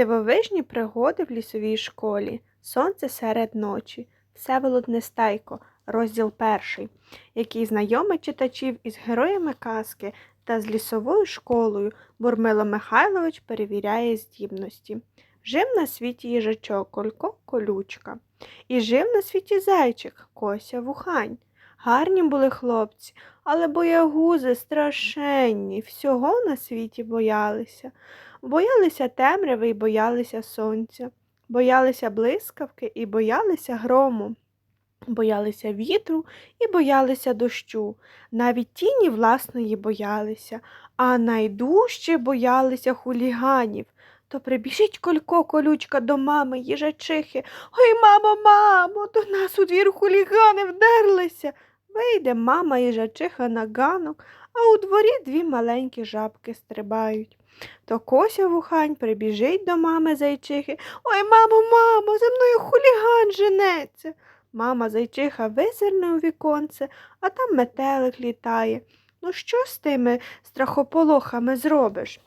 Дивовижні пригоди в лісовій школі. Сонце серед ночі. Всеволод Нестайко. Розділ перший, який знайомить читачів із героями казки та з лісовою школою Бурмило Михайлович перевіряє здібності. Жив на світі їжачок Колько Колючка. І жив на світі зайчик Кося Вухань. Гарні були хлопці, але боягузи страшенні, всього на світі боялися. Боялися темряви і боялися сонця, боялися блискавки і боялися грому, боялися вітру і боялися дощу, навіть тіні власної боялися, а найдужче боялися хуліганів. То прибіжить колько колючка до мами їжачихи. Ой, мамо, мамо, до нас у двір хулігани вдерлися. Вийде мама їжачиха на ганок, а у дворі дві маленькі жабки стрибають. То Кося вухань прибіжить до мами зайчихи. Ой, мамо, мамо, за мною хуліган женеться. Мама зайчиха визирне у віконце, а там метелик літає. Ну що з тими страхополохами зробиш?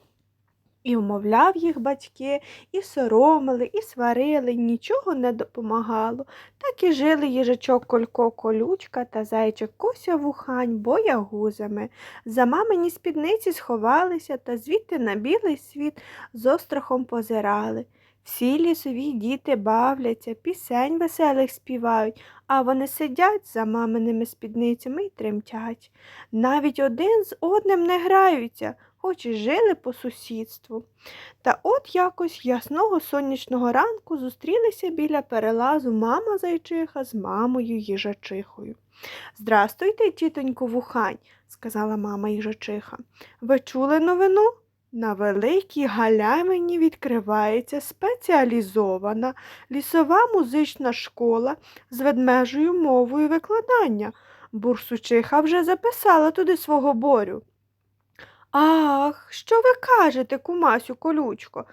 І вмовляв їх батьки, і соромили, і сварили, нічого не допомагало. Так і жили їжачок Колько Колючка та зайчик Кося Вухань боягузами. За мамині спідниці сховалися та звідти на білий світ з острахом позирали. Всі лісові діти бавляться, пісень веселих співають, а вони сидять за маминими спідницями і тремтять. Навіть один з одним не граються, хоч і жили по сусідству. Та от якось ясного сонячного ранку зустрілися біля перелазу мама зайчиха з мамою їжачихою. Здрастуйте, тітонько Вухань, сказала мама їжачиха. Ви чули новину? На великій галявині відкривається спеціалізована лісова музична школа з ведмежою мовою викладання. Бурсучиха вже записала туди свого борю. Ах, що ви кажете, кумасю колючко?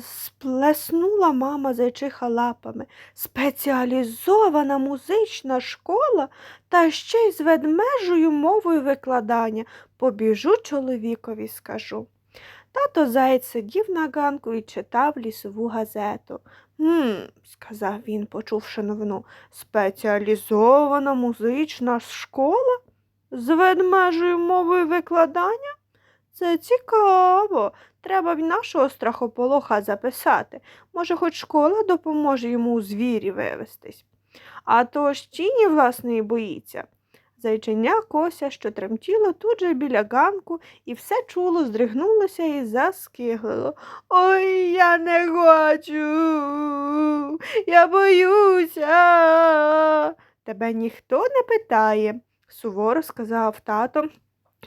Сплеснула мама зайчиха лапами. Спеціалізована музична школа та ще й з ведмежою мовою викладання. Побіжу чоловікові скажу. Тато Заєць сидів на ганку і читав лісову газету. Гм, сказав він, почувши новину, спеціалізована музична школа з ведмежою мовою викладання? Це цікаво. Треба в нашого страхополоха записати. Може, хоч школа допоможе йому у звірі вивестись. А то ж тіні власної боїться. Зайченя кося, що тремтіло тут же біля ганку, і все чуло, здригнулося і заскиглило. Ой, я не хочу, я боюся. Тебе ніхто не питає, суворо сказав тато.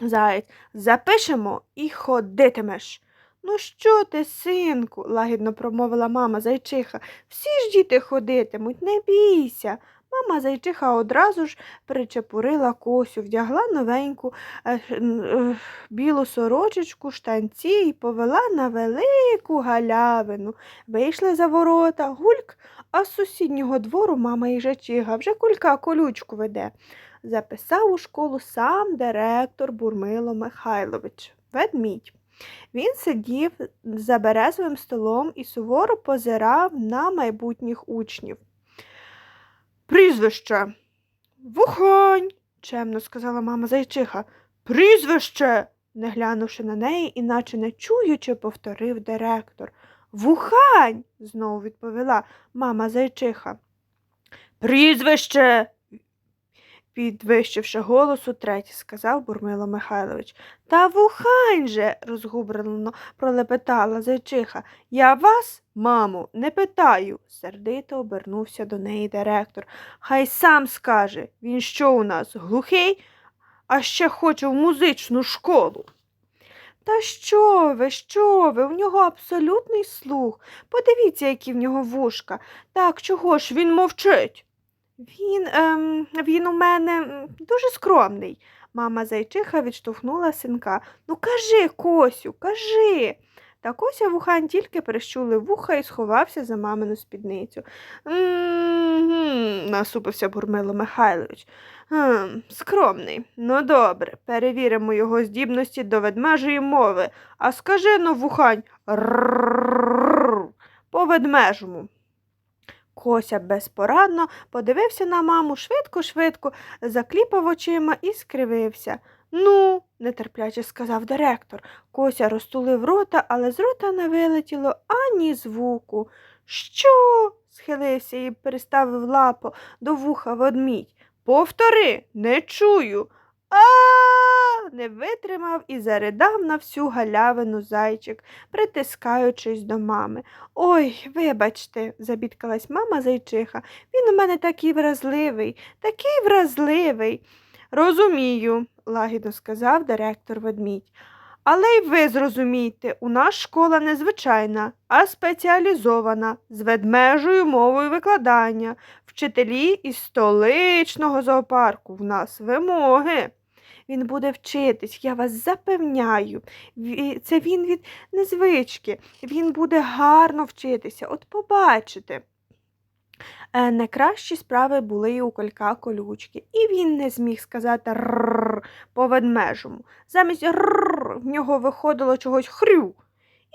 Заєць, запишемо і ходитимеш. Ну, що ти, синку, лагідно промовила мама зайчиха. Всі ж діти ходитимуть, не бійся. Мама зайчиха одразу ж причепурила косю, вдягла новеньку е, е, білу сорочечку, штанці і повела на велику галявину. Вийшли за ворота, гульк, а з сусіднього двору мама їжачиха вже кулька колючку веде. Записав у школу сам директор Бурмило Михайлович, ведмідь. Він сидів за березовим столом і суворо позирав на майбутніх учнів. Прізвище. Вухань, чемно сказала мама зайчиха. Прізвище, не глянувши на неї, іначе не чуючи, повторив директор. Вухань, знову відповіла мама зайчиха. Прізвище, підвищивши голос утретє, сказав Бурмило Михайлович. Та вухань же, розгублено пролепетала зайчиха. Я вас, мамо, не питаю, сердито обернувся до неї директор. Хай сам скаже, він що у нас, глухий, а ще хоче в музичну школу. Та що ви, що ви? У нього абсолютний слух. Подивіться, які в нього вушка. Так чого ж він мовчить? Він, ем, він у мене дуже скромний. Мама зайчиха відштовхнула синка. Ну, кажи, Косю, кажи. Та Кося вухань тільки прищулив вуха і сховався за мамину спідницю. «М-м-м», насупився Бурмило Михайлович. «М, Скромний. Ну, добре, перевіримо його здібності до ведмежої мови. А скажи ну, вухань. По ведмежому. Кося безпорадно подивився на маму швидко-швидко, закліпав очима і скривився. Ну, нетерпляче сказав директор. Кося розтулив рота, але з рота не вилетіло ані звуку. Що? схилився і переставив лапу до вуха ведмідь. Повтори, не чую. А не витримав і заридав на всю галявину зайчик, притискаючись до мами. Ой, вибачте, забідкалась мама зайчиха. Він у мене такий вразливий, такий вразливий. Розумію, лагідно сказав директор ведмідь. Але й ви зрозумійте, у нас школа не звичайна, а спеціалізована, з ведмежою мовою викладання. Вчителі із столичного зоопарку в нас вимоги. Він буде вчитись, я вас запевняю. Це він від незвички. Він буде гарно вчитися, от побачите. Найкращі справи були і у колька колючки, і він не зміг сказати рррр по ведмежому. Замість рррр в нього виходило чогось хрю.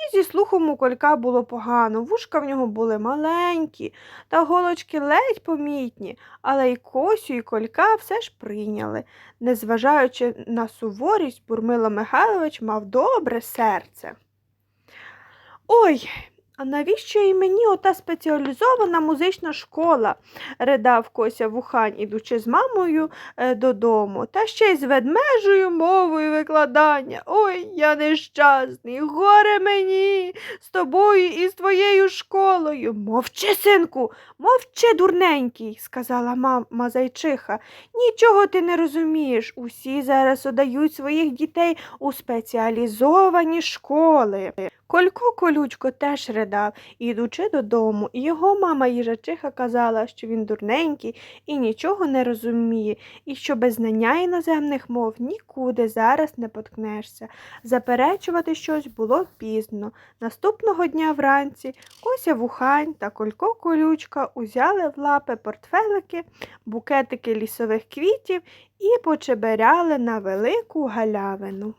І зі слухом у колька було погано, вушка в нього були маленькі, та голочки ледь помітні, але й косю, і колька все ж прийняли. Незважаючи на суворість, Бурмило Михайлович мав добре серце. Ой, а навіщо і мені ота спеціалізована музична школа? ридав Кося вухань, ідучи з мамою е, додому, та ще й з ведмежою мовою викладання. Ой, я нещасний, горе мені з тобою і з твоєю школою. Мовчи, синку, мовчи, дурненький, сказала мама зайчиха. Нічого ти не розумієш. Усі зараз одають своїх дітей у спеціалізовані школи. Колько колючко теж ридав, і, йдучи додому, і його мама їжачиха казала, що він дурненький і нічого не розуміє, і що без знання іноземних мов нікуди зараз не поткнешся. Заперечувати щось було пізно. Наступного дня вранці Кося Вухань та Колько Колючка узяли в лапи портфелики, букетики лісових квітів і почеберяли на велику галявину.